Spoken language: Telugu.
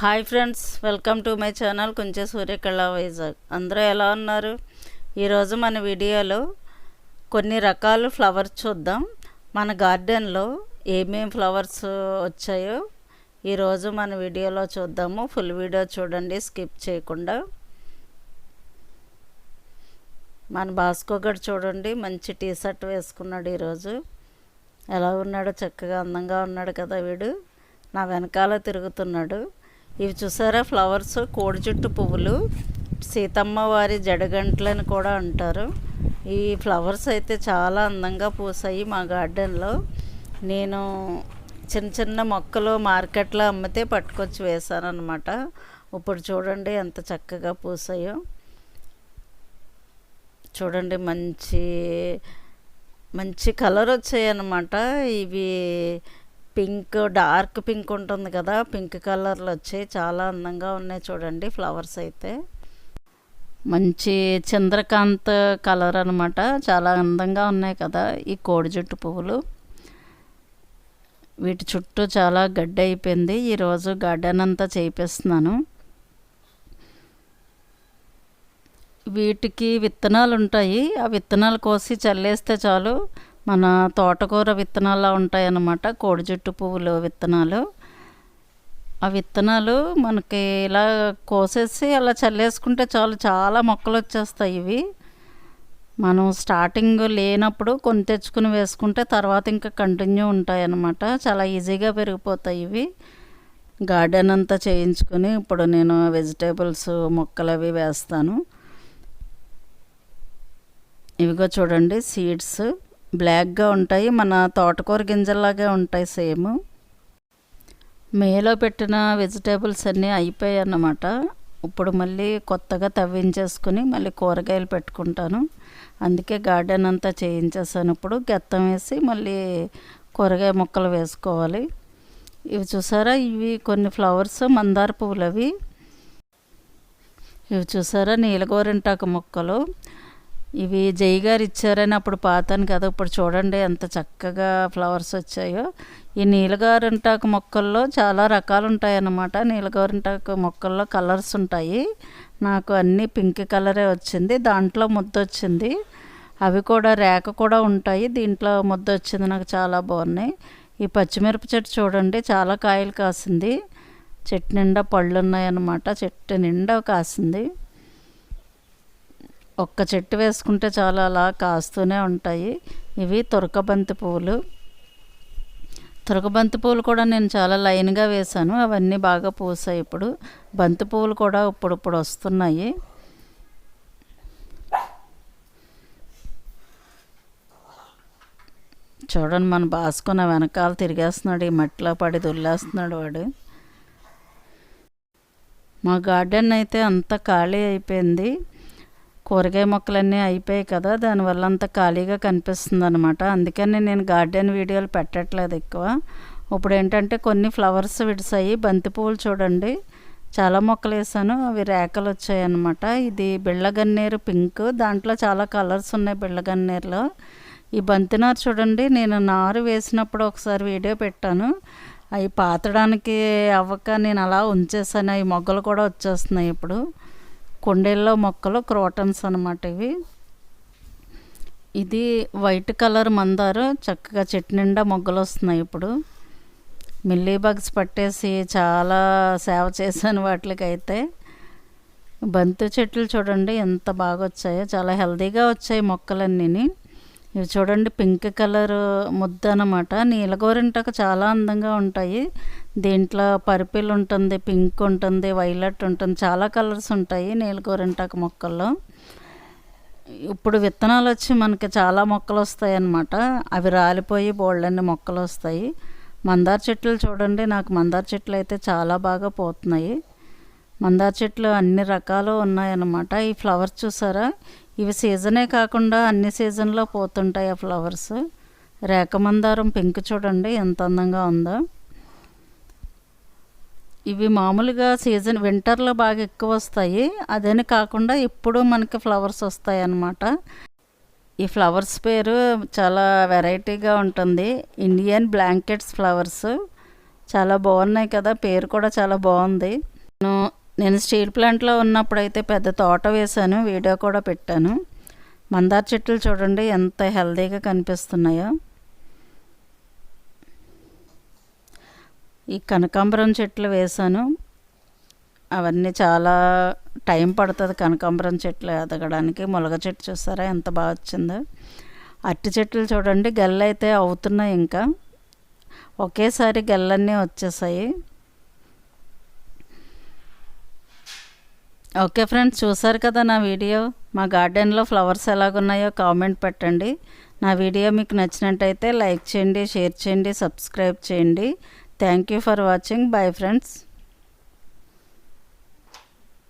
Hi friends welcome to my channel కొంచెం సూర్యకళ వైజాగ్. అందరూ ఎలా ఉన్నారు? ఈరోజు మన వీడియోలో కొన్ని రకాల ఫ్లవర్స్ చూద్దాం. మన గార్డెన్లో ఏమేమి ఫ్లవర్స్ వచ్చాయో ఈరోజు మన వీడియోలో చూద్దాము. ఫుల్ వీడియో చూడండి స్కిప్ చేయకుండా. మన భాస్కో గడు చూడండి మంచి టీ షర్ట్ వేసుకున్నాడు ఈరోజు ఎలా ఉన్నాడో? చక్కగా అందంగా ఉన్నాడు కదా వీడు. నా వెనకాల తిరుగుతున్నాడు. ఇవి చూసారా? ఫ్లవర్స్ కోడి చుట్టు పువ్వులు. సీతమ్మ వారి జడగంటలని కూడా అంటారు. ఈ ఫ్లవర్స్ అయితే చాలా అందంగా పూసాయి మా గార్డెన్లో. నేను చిన్న చిన్న మొక్కలు మార్కెట్లో అమ్మితే పట్టుకొచ్చి వేశాను అనమాట ఇప్పుడు చూడండి ఎంత చక్కగా పూసాయో. చూడండి మంచి మంచి కలర్ వచ్చాయి అన్నమాట ఇవి పింక్ డార్క్ పింక్ ఉంటుంది కదా పింక్ కలర్లు వచ్చి చాలా అందంగా ఉన్నాయి చూడండి ఫ్లవర్స్ అయితే. మంచి చంద్రకాంత్ కలర్ అనమాట చాలా అందంగా ఉన్నాయి కదా ఈ కోడి జుట్టు పువ్వులు. వీటి చుట్టూ చాలా గడ్డి అయిపోయింది ఈరోజు గార్డెన్ అంతా చేపిస్తున్నాను వీటికి విత్తనాలు ఉంటాయి ఆ విత్తనాలు కోసి చల్లేస్తే చాలు. మన తోటకూర విత్తనాల్లో ఉంటాయన్నమాట. కోడి జుట్టు పువ్వులు విత్తనాలు. ఆ విత్తనాలు మనకి ఇలా కోసేసి అలా చల్లేసుకుంటే చాలు చాలా మొక్కలు వచ్చేస్తాయి ఇవి. మనం స్టార్టింగ్ లేనప్పుడు కొని తెచ్చుకుని వేసుకుంటే తర్వాత ఇంకా కంటిన్యూ ఉంటాయి అన్నమాట చాలా ఈజీగా పెరిగిపోతాయి ఇవి. గార్డెన్ అంతా చేయించుకొని ఇప్పుడు నేను వెజిటేబుల్స్ మొక్కలు అవి వేస్తాను. ఇవిగో చూడండి సీడ్స్. బ్లాక్గా ఉంటాయి మన తోటకూర గింజల్లాగే ఉంటాయి సేమ్. మేలో పెట్టిన వెజిటేబుల్స్ అన్నీ అయిపోయాయి అన్నమాట ఇప్పుడు మళ్ళీ కొత్తగా తవ్వించేసుకుని మళ్ళీ కూరగాయలు పెట్టుకుంటాను. అందుకే గార్డెన్ అంతా చేయించేసాను. ఇప్పుడు గెత్తం వేసి మళ్ళీ కూరగాయ మొక్కలు వేసుకోవాలి. ఇవి చూసారా? ఇవి కొన్ని ఫ్లవర్స్ మందార పువ్వులు అవి ఇవి చూసారా? నీలగోరింటాకు మొక్కలు. ఇవి జై గారు ఇచ్చారని అప్పుడు పాతాను కదా ఇప్పుడు చూడండి ఎంత చక్కగా ఫ్లవర్స్ వచ్చాయో. ఈ నీలగారింటాకు మొక్కల్లో చాలా రకాలు ఉంటాయన్నమాట నీలగారింటాకు మొక్కల్లో కలర్స్ ఉంటాయి. నాకు అన్నీ పింక్ కలరే వచ్చింది. దాంట్లో ముద్ద వచ్చింది. అవి కూడా రేక కూడా ఉంటాయి. దీంట్లో ముద్ద వచ్చింది. నాకు చాలా బాగున్నాయి. ఈ పచ్చిమిరప చెట్టు చూడండి చాలా కాయలు కాసింది. చెట్టు నిండా పళ్ళు ఉన్నాయన్నమాట చెట్టు నిండా కాసింది. ఒక్క చెట్టు వేసుకుంటే చాలా అలా కాస్తూనే ఉంటాయి. ఇవి తురకబంతి పువ్వులు తురకబంతి పువ్వులు కూడా నేను చాలా లైన్గా వేశాను. అవన్నీ బాగా పూసాయి ఇప్పుడు. బంతి పువ్వులు కూడా ఇప్పుడు ఇప్పుడు వస్తున్నాయి. చూడండి మన బాసుకున్న వెనకాల తిరిగేస్తున్నాడు. ఈ మట్టిలో పడి దుల్లేస్తున్నాడు వాడు. మా గార్డెన్ అయితే అంతా ఖాళీ అయిపోయింది. కూరగాయ మొక్కలన్నీ అయిపోయాయి కదా దానివల్ల అంత ఖాళీగా కనిపిస్తుంది అనమాట అందుకని నేను గార్డెన్ వీడియోలు పెట్టట్లేదు ఎక్కువ. ఇప్పుడు ఏంటంటే కొన్ని ఫ్లవర్స్ విడిసాయి బంతి పువ్వులు చూడండి. చాలా మొక్కలు వేసాను అవి రేకలు వచ్చాయి అనమాట ఇది బిళ్ళగన్నేరు పింక్ దాంట్లో చాలా కలర్స్ ఉన్నాయి బిళ్ళగన్నేరులో. ఈ బంతినారు చూడండి నేను నారు వేసినప్పుడు ఒకసారి వీడియో పెట్టాను. అవి పాతడానికి అవ్వక నేను అలా ఉంచేసాను అవి మొగ్గలు కూడా వచ్చేస్తున్నాయి ఇప్పుడు. కుండీల్లో మొక్కలు క్రోటన్స్ అనమాట ఇవి. ఇది వైట్ కలర్ మందారు చక్కగా చెట్టు నిండా మొగ్గలు వస్తున్నాయి ఇప్పుడు. మిల్లీ బగ్స్ పట్టేసి చాలా సేవ చేశాను వాటికైతే. బంతి చెట్లు చూడండి ఎంత బాగా వచ్చాయో చాలా హెల్దీగా వచ్చాయి మొక్కలన్నీ ఇవి చూడండి పింక్ కలర్ ముద్ద అనమాట నీలగోరింటకు చాలా అందంగా ఉంటాయి. దీంట్లో పర్పిల్ ఉంటుంది పింక్ ఉంటుంది వైలెట్ ఉంటుంది చాలా కలర్స్ ఉంటాయి నీలగోరింటాకు మొక్కల్లో. ఇప్పుడు విత్తనాలు వచ్చి మనకి చాలా మొక్కలు వస్తాయి అన్నమాట. అవి రాలిపోయి బోళ్ళన్ని మొక్కలు వస్తాయి. మందార చెట్లు చూడండి నాకు మందార చెట్లు అయితే చాలా బాగా పోతున్నాయి. మందార చెట్లు అన్ని రకాలు ఉన్నాయన్నమాట. ఈ ఫ్లవర్స్ చూసారా? ఇవి సీజనే కాకుండా అన్ని సీజన్లో పోతుంటాయి ఆ ఫ్లవర్స్. రేఖ మందారం పింక్ చూడండి ఎంత అందంగా ఉందో. ఇవి మామూలుగా సీజన్ వింటర్లో బాగా ఎక్కువ వస్తాయి. అదని కాకుండా ఎప్పుడూ మనకి ఫ్లవర్స్ వస్తాయి అన్నమాట ఈ ఫ్లవర్స్ పేరు చాలా వెరైటీగా ఉంటుంది. Indian blankets flowers. చాలా బాగున్నాయి కదా పేరు కూడా చాలా బాగుంది. నేను నేను స్టీల్ ప్లాంట్లో ఉన్నప్పుడు అయితే పెద్ద తోట వేశాను వీడియో కూడా పెట్టాను. మందార చెట్లు చూడండి ఎంత హెల్తీగా కనిపిస్తున్నాయో. ఈ కనకాంబరం చెట్లు వేశాను. అవన్నీ చాలా టైం పడుతుంది కనకాంబరం చెట్లు ఎదగడానికి. ములగ చెట్టు చూసారా ఎంత బాగా వచ్చిందో. అరటి చెట్లు చూడండి గెల్ల అయితే అవుతున్నాయి ఇంకా. ఒకేసారి గెల్లన్నీ వచ్చేసాయి. ఓకే ఫ్రెండ్స్ చూసారు కదా నా వీడియో? మా గార్డెన్లో ఫ్లవర్స్ ఎలాగున్నాయో కామెంట్ పెట్టండి. నా వీడియో మీకు నచ్చినట్టయితే లైక్ చేయండి షేర్ చేయండి సబ్స్క్రైబ్ చేయండి. Thank you for watching. Bye friends.